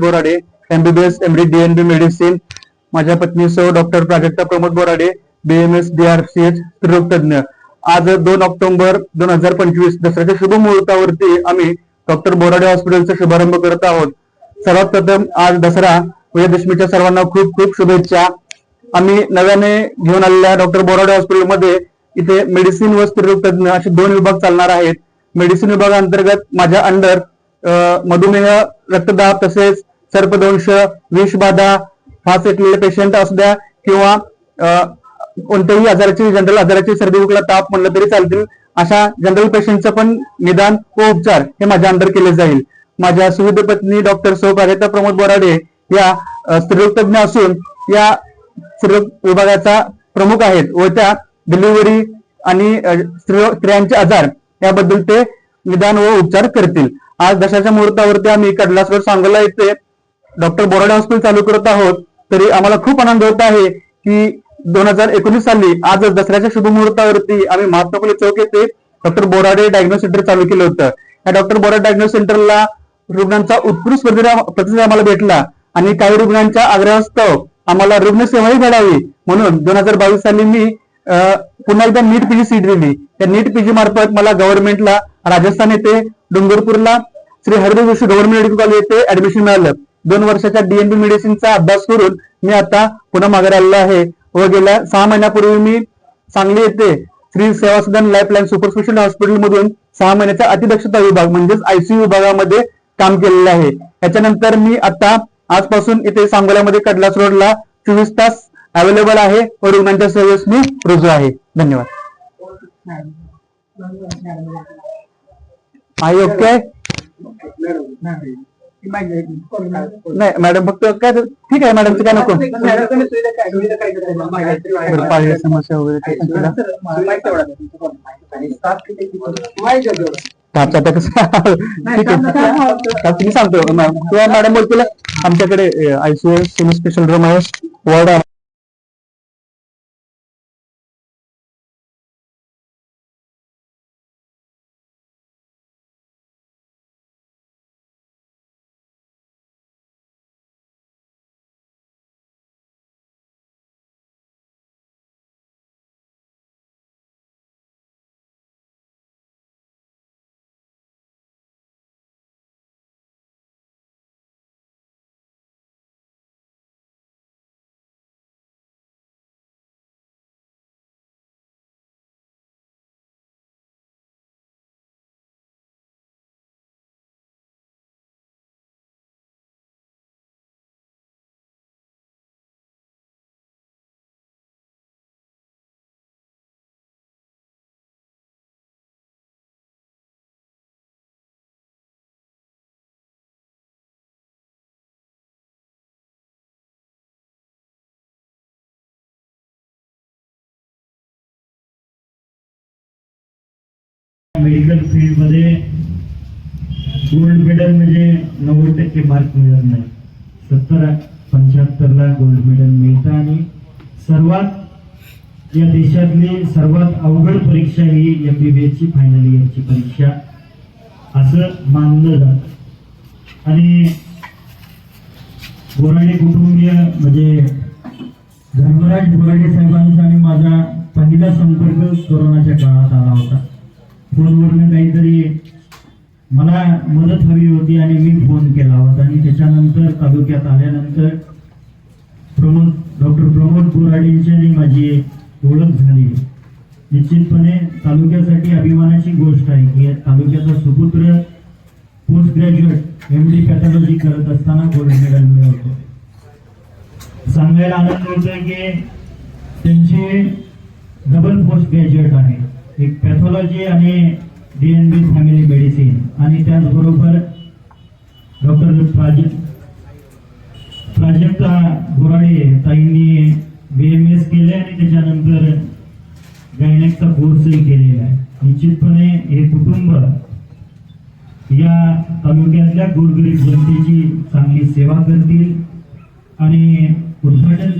Borade MBBS MD DNB medicine माझ्या पत्नी सौ doctor Prajakta Pramod Borade BMS DRCH स्त्रीरोग तज्ञ आज दोन ऑक्टोबर दोन हजार पंचवीस दसऱ्याच्या शुभ मुहूर्तावरती आम्ही डॉक्टर बोराडे हॉस्पिटलचा शुभारंभ करत आहोत. सर्वात प्रथम आज दसरा विजयदशमीच्या सर्वांना खूप खूप शुभेच्छा. आम्ही नव्याने घेऊन आलेल्या डॉक्टर बोराडे हॉस्पिटलमध्ये इथे मेडिसिन व स्त्रीरोगतज्ञ असे दोन विभाग चालणार आहेत. मेडिसिन विभागाअंतर्गत माझ्या अंडर मधुमेह रक्तदाब तसेच सर्पदंश विषबाधा फास येतलेले पेशंट असू द्या किंवा कोणत्याही आजाराची जनरल आजाराची सर्दी उकला ताप म्हणलं तरी चालतील. अशा जनरल पेशंटचं पण निदान व उपचार हे माझ्या अंडर केले जाईल. माझ्या सुविध पत्नी डॉक्टर सौ कार्यता प्रमोद बोराडे या स्त्रीरोगतज्ञ असून या स्त्रीरोग विभागाचा प्रमुख आहेत व त्या डिलिव्हरी आणि स्त्रियांचे आजार याबद्दल ते निदान व उपचार करतील. आज दशाच्या मुहूर्तावरती आम्ही कडलासवर सांगायला सांगोला येथे डॉक्टर बोराडे हॉस्पिटल चालू करत आहोत तरी आम्हाला खूप आनंद होत आहे की दोन हजार एकोणीस साली आज दसऱ्याच्या शुभ मुहूर्तावरती आम्ही महात्मा फुले चौक येथे डॉक्टर बोराडे डायग्नोस सेंटर चालू केलं होतं. या डॉक्टर बोराडे डायग्नोस सेंटरला रुग्णांचा उत्कृष्ट प्रतिसाद प्रतिसाद आम्हाला भेटला आणि काही रुग्णांच्या आग्रहास्तव आम्हाला रुग्णसेवाही घडावी म्हणून दोन हजार बावीस साली मी पुन्हा एकदा नीट पीजी सीट दिली. त्या नीट पीजी मार्फत मला गव्हर्नमेंटला राजस्थान येथे डोंगरपूरला Shri Hardev Joshi government medical college येथे ऍडमिशन मिळालं. दोन वर्षाच्या डीएनबी मेडिसिनचा अभ्यास करून मी आता पुन्हा माघार आलेलो आहे. व गेल्या सहा महिन्यापूर्वी मी सांगली येथे Shri Seva Sadan lifeline super special hospital मधून सहा महिन्याचा अतिदक्षता विभाग म्हणजेच आयसीयू विभागामध्ये काम केलेलं आहे. याच्यानंतर मी आता आजपासून इथे सांगोल्यामध्ये कडलास रोडला चोवीस तास अवेलेबल आहे? व रुग्णांच्या सेवेस मी रुजू आहे. धन्यवाद. आई, ओके? नाही मॅडम काय ठीक आहे मॅडमचं काय नको. समस्या वगैरे ठीक आहे. तुम्ही मॅडम स्पेशल रूम आहे. वॉर्ड मेडिकल फील्डमध्ये गोल्ड मेडल म्हणजे नव्वद टक्के मार्क मिळत नाही. सत्तर पंच्याहत्तर ला गोल्ड मेडल मिळतं आणि सर्वात या देशातली सर्वात अवघड परीक्षा ही एमबीबीएस ची फायनल इयरची परीक्षा. असं मानलं जात. आणि बोराडे कुटुंबीय म्हणजे धर्मराज बोराडे साहेबांचा आणि माझा पहिला संपर्क कोरोनाच्या काळात आला होता. मला मदत हवी होती आणि मी फोन केला होता. आणि त्याच्यानंतर तालुक्यात आल्यानंतर प्रमोद डॉक्टर प्रमोद बोराडेंची माझी ओळख झाली. निश्चितपणे तालुक्यासाठी अभिमानाची गोष्ट आहे की तालुक्याचा सुपुत्र post graduate M D pathology करत असताना गोल्ड मेडल मिळवतो. सांगायला आनंद होतोय की त्यांचे डबल पोस्ट ग्रॅज्युएट आहे. एक पॅथॉलॉजी आणि डीएनबी फॅमिली मेडिसिन आणि त्याचबरोबर डॉक्टर प्राजक्त प्राजक्ता बोराडे ताईंनी बी एम एस केले आणि त्याच्यानंतर गायनेकचा कोर्सही केलेला आहे. निश्चितपणे हे कुटुंब या तालुक्यातल्या गोरगरीब जनतेची चांगली सेवा करतील आणि उद्घाटन